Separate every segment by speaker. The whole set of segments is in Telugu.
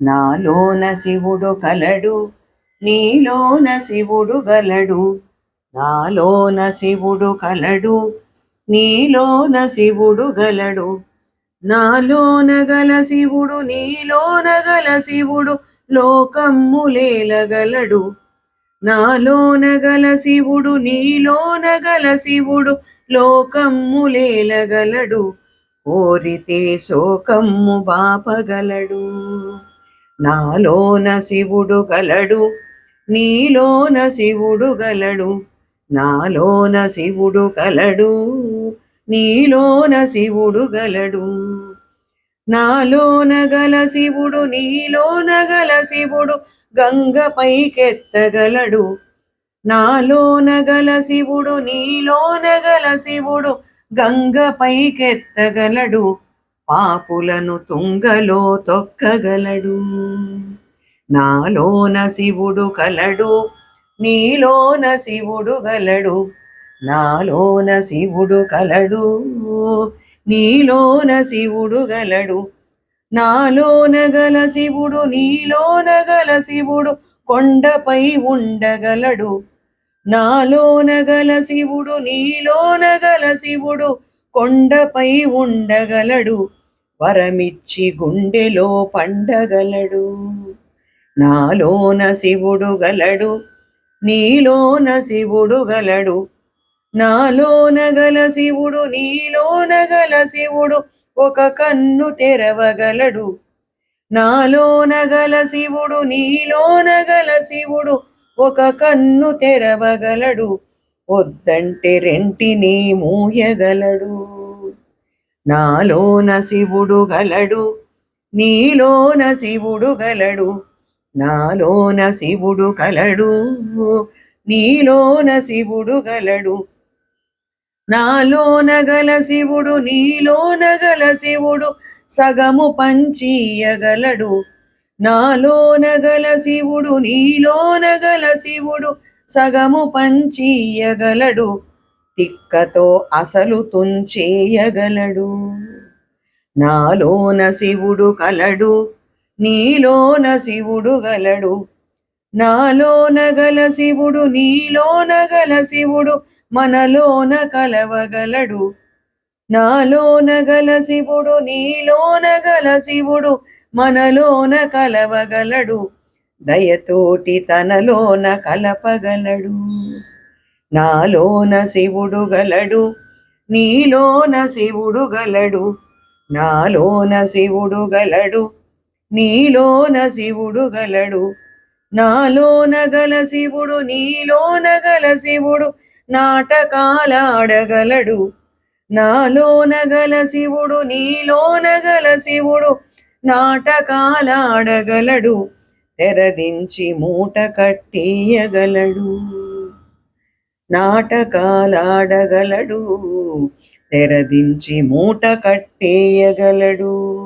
Speaker 1: నాలోన శివుడు కలడు నీలోన శివుడు గలడు నాలోన శివుడు కలడు నీలోన శివుడు గలడు నాలోన గల శివుడు నీలోన గల శివుడు లోకమ్ములేలగలడు నాలోన గల శివుడు నీలోన గల శివుడు లోకమ్ములేలగలడు కోరితే శోకమ్ము బాపగలడు. నాలోన శివుడు గలడు నీలోన శివుడు గలడు నాలోన శివుడు కలడు నీలోన శివుడు గలడు. నాలోన గల శివుడు నీలోన గల శివుడు గంగ పైకెత్తగలడు. నాలోన గల శివుడు నీలోన గల శివుడు గంగ పైకెత్తగలడు. పాపులను తుంగలో తొక్కగలడు. నాలోన శివుడు కలడు నీలోన శివుడు గలడు. నాలోన శివుడు కలడు నీలోన శివుడు గలడు. నాలోన గల శివుడు నీలోన గల శివుడు కొండపై ఉండగలడు. నాలోన గల శివుడు నీలోన గల శివుడు కొండపై ఉండగలడు. వరమిచ్చి గుండెలో పండగలడు. నాలోన శివుడు గలడు నీలోన శివుడు గలడు. నాలోన గల శివుడు నీలోన గల శివుడు ఒక కన్ను తెరవగలడు. నాలోన గల శివుడు నీలోన గల శివుడు ఒక కన్ను తెరవగలడు. వద్దంటే రెంటిని మూయగలడు. నాలోన శివుడు గలడు నీలోన శివుడు గలడు నాలోన శివుడు కలడు నీలోన శివుడు గలడు నాలోన గల శివుడు నీలోన గల శివుడు సగము పంచీయగలడు. నాలోన గల శివుడు నీలోన గల శివుడు సగము పంచీయగలడు. తిక్కతో అసలు తుంచేయగలడు. నాలోన శివుడు కలడు నీలోన శివుడు గలడు. నాలోన గల శివుడు నీలోన గల శివుడు మనలోన కలవగలడు. నాలోన గల శివుడు నీలోన గల శివుడు మనలోన కలవగలడు. దయతోటి తనలోన కలపగలడు. నాలోన శివుడు గలడు నీలోన శివుడు గలడు నాలోన శివుడు గలడు నీలోన శివుడు గలడు నాలోన గల శివుడు నీలోన గల శివుడు నాటకాలాడగలడు నాలోన గల శివుడు నీలోన గల శివుడు నాటకాలాడగలడు తెరదించి మూట కట్టేయగలడు. నాటకాలాడగలడు తెరదించి మూట కట్టేయగలడు.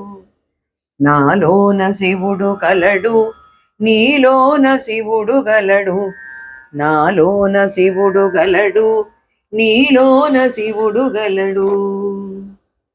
Speaker 1: నాలోన శివుడు కలడు నీలోన శివుడు గలడు. నాలోన శివుడు గలడు నీలోన శివుడు గలడు.